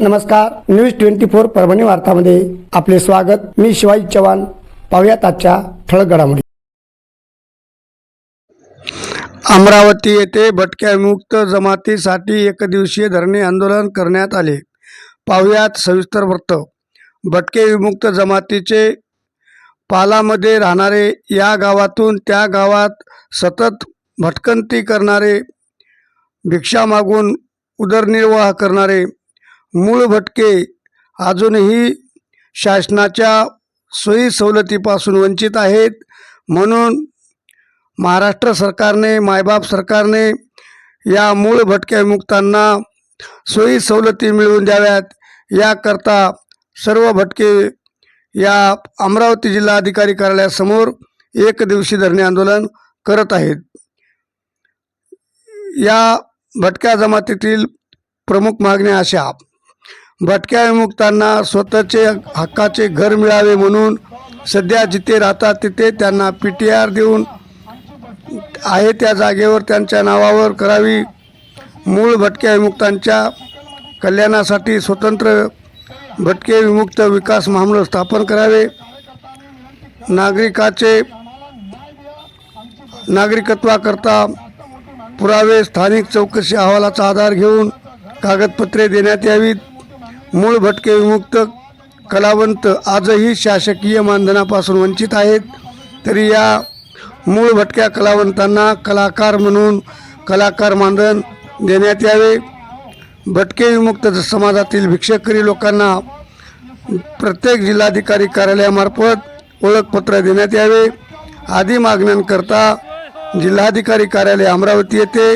नमस्कार news twenty four Parbhani वार्तामध्ये आपले स्वागत. मी शिवाजी चव्हाण. पाहुयात आजच्या ठळक घडामोडी. अमरावती येथे भटक्या विमुक्त जमातीसाठी एकदिवसीय धरणे आंदोलन करण्यात आले. पाहुयात सविस्तर वृत्त. भटके विमुक्त जमातीचे पालामध्ये राहणारे या गावातून त्या गावात सतत भटकंती करणारे भिक्षा मागून उदरनिर्वाह करणारे मूळ भटके अजूनही शासनाच्या सोयी सवलतीपासून वंचित आहेत. म्हणून महाराष्ट्र सरकारने मायबाप सरकारने या मूळ भटक्या विमुक्तांना सोयी सवलती मिळवून द्याव्यात. याकरता सर्व भटके या अमरावती जिल्हा अधिकारी कार्यालयासमोर एक दिवशी धरणे आंदोलन करत आहेत. या भटक्या जमातीतील प्रमुख मागण्या अशा. भटक्या विमुक्तांना स्वतःचे हक्काचे घर मिळावे म्हणून सध्या जिथे राहतात तिथे त्यांना पी टी आर देऊन आहे त्या जागेवर त्यांच्या नावावर करावी. मूळ भटक्या विमुक्तांच्या कल्याणासाठी स्वतंत्र भटके विमुक्त विकास महामंडळ स्थापन करावे. नागरिकाचे नागरिकत्वाकरता पुरावे स्थानिक चौकशी अहवालाचा आधार घेऊन कागदपत्रे देण्यात यावीत. मूळ भटके विमुक्त कलावंत आजही शासकीय मानधनापासून वंचित आहेत. तरी या मूळ भटक्या कलावंतांना कलाकार म्हणून कलाकार मानधन देण्यात यावे. भटके विमुक्त समाजातील भिक्षकरी लोकांना प्रत्येक जिल्हाधिकारी कार्यालयामार्फत ओळखपत्र देण्यात यावे. आदी मागण्यांकरता जिल्हाधिकारी कार्यालय अमरावती येथे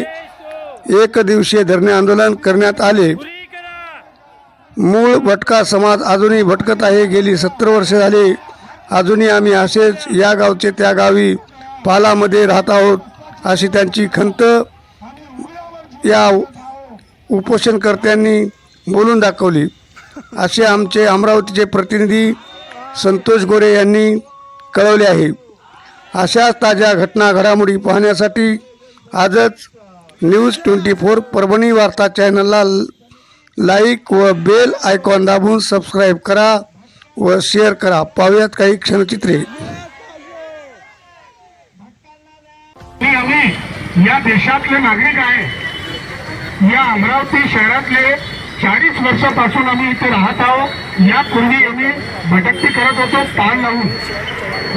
एक दिवसीय धरणे आंदोलन करण्यात आले. मूळ भटका समाज अजूनही भटकत आहे. गेली सत्तर वर्ष झाली. अजूनही आम्ही असेच या गावचे त्या गावी पालामध्ये राहत आहोत. अशी त्यांची खंत या उपोषणकर्त्यांनी बोलून दाखवली. असे आमचे अमरावतीचे प्रतिनिधी संतोष गोरे यांनी कळवले आहे. अशाच ताज्या घटना घडामोडी पाहण्यासाठी आजच न्यूज ट्वेंटी फोर परभणी वार्ता चॅनलला लाईक व बेल आयकॉन दाबून सबस्क्राईब करा व शेअर करा. पाहूयात काही क्षणचित्रे. आम्ही या देशातले नागरिक आहे. या अमरावती शहरातले चाळीस वर्षापासून आम्ही इथे राहत आहोत. यापूर्वी आम्ही भटकती करत होतो पान लावून.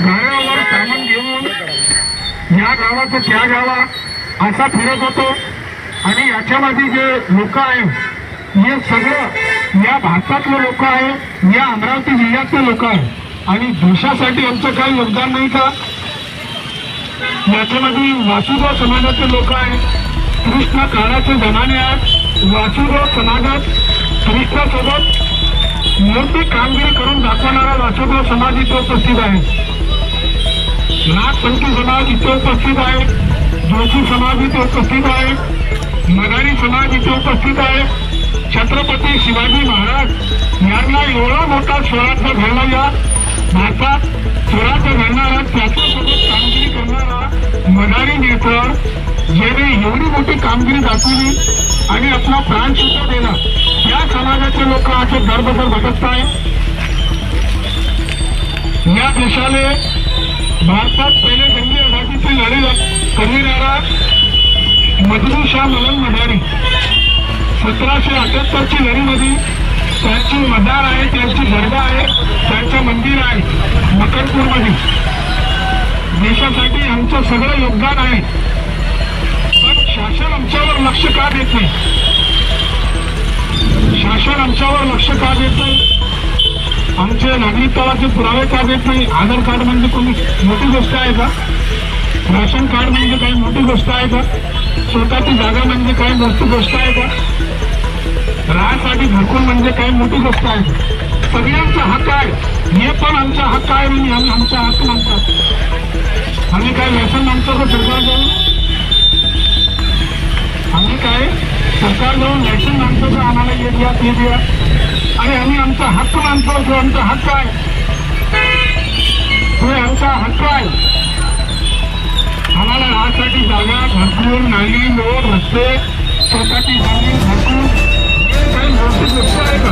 गाड्यावर सामान घेऊन या गावाचं त्या गावा असा फिरत होतो. आणि याच्यामध्ये जे लोक आहेत हे सगळं या भारतातले लोक आहे या अमरावती जिल्ह्यातले लोक आहे. आणि देशासाठी आमचं काही योगदान नाही का? याच्यामध्ये वासुदेव समाजाचे लोक आहेत कृष्ण काळाचे जमाने आहेत वासुदेव समाजात कृष्णासोबत मोठी कामगिरी करून दाखवणारा वासुदेव समाज इथे उपस्थित आहे. नागपंथी समाज इथे उपस्थित आहे जोशी समाज इथे उपस्थित आहे मराठी समाज इथे उपस्थित आहे. छत्रपती शिवाजी महाराज यांना एवढा मोठा स्वराज्य घडला या भारतात स्वराज्य घडणारा त्याच्यासोबत कामगिरी करणारा मदारी नेत्र ज्याने एवढी मोठी कामगिरी दाखवली आणि आपला प्राण सुद्धा दिला. या समाजाचे लोक असे दरबदर भटकत आहे या देशाने भारतात पहिले गंदी आझादीची लढाई करणारा मधुर शाह मलन मदारी. सतराशे अठ्याहत्तरची लढीमध्ये त्यांची मदार आहे त्यांची दर्गा आहे त्यांचं मंदिर आहे मकरपूरमध्ये. देशासाठी आमचं सगळं योगदान आहे. पण शासन आमच्यावर लक्ष का देत नाही? शासन आमच्यावर लक्ष का देत नाही? आमचे नागरिकत्वाचे पुरावे का देत नाही? आधार कार्ड म्हणजे कोणी मोठी गोष्ट आहे का? राशन कार्ड म्हणजे काही मोठी गोष्ट आहे का? स्वतःची जागा म्हणजे काय मोठी गोष्ट आहे का? राहासाठी भरपूर म्हणजे काय मोठी गोष्ट आहे? सगळ्यांचा हक्क आहे. हे पण आमचा हक्क आहे आणि आम्ही आमचा हक्क मानतात आम्ही काय व्यसन मागतो का सरकार जाऊन? आम्ही काय सरकार जाऊन व्यसन मागतो का? आम्हाला हे द्या ते द्या. आणि आम्ही आमचा हक्क मानतो जो आमचा हक्क आहे. तो आमचा हक्क आहे. स्वतःची जागा भरपूर नाली रोड रस्ते स्वतःची जागी भरपूर. हे काही मोठी गोष्ट आहे का?